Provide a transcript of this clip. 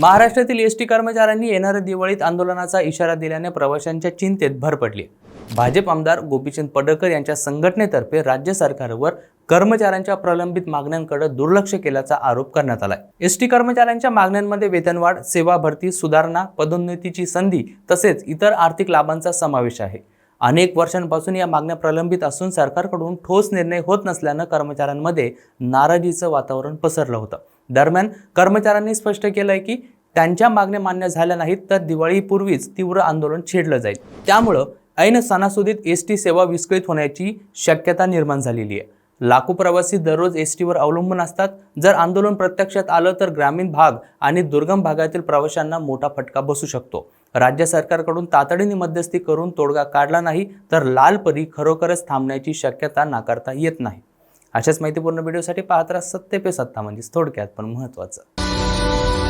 महाराष्ट्रातील S T कर्मचाऱ्यांनी येणाऱ्या दिवाळीत आंदोलनाचा इशारा दिल्याने प्रवाशांच्या चिंतेत भर पडली. भाजप आमदार गोपीचंद पडळकर यांच्या संघटनेतर्फे राज्य सरकारवर कर्मचाऱ्यांच्या प्रलंबित मागण्यांकडे दुर्लक्ष केल्याचा आरोप करण्यात आलाय. एस टी कर्मचाऱ्यांच्या मागण्यांमध्ये वेतनवाढ सेवा भरती सुधारणा पदोन्नतीची संधी तसेच इतर आर्थिक लाभांचा समावेश आहे. अनेक वर्षांपासून या मागण्या प्रलंबित असून सरकारकडून ठोस निर्णय होत नसल्यानं कर्मचाऱ्यांमध्ये नाराजीचं वातावरण पसरलं होतं. दरम्यान कर्मचाऱ्यांनी स्पष्ट केलं आहे की त्यांच्या मागण्या मान्य झाल्या नाहीत तर दिवाळीपूर्वीच तीव्र आंदोलन छेडलं जाईल. त्यामुळं ऐन सणासुदीत एस टी सेवा विस्कळीत होण्याची शक्यता निर्माण झालेली आहे. लाखो प्रवासी दररोज एस टीवर अवलंबून असतात. जर आंदोलन प्रत्यक्षात आलं तर ग्रामीण भाग आणि दुर्गम भागातील प्रवाशांना मोठा फटका बसू शकतो. राज्य सरकारकडून तातडीने मध्यस्थी करून तोडगा काढला नाही तर लाल परी खरोखरच थांबण्याची शक्यता नाकारता येत नाही. अशाच माहितीपूर्ण व्हिडिओसाठी पाहत राहा सत्य पे सत्ता म्हणजेच थोडक्यात पण महत्त्वाचं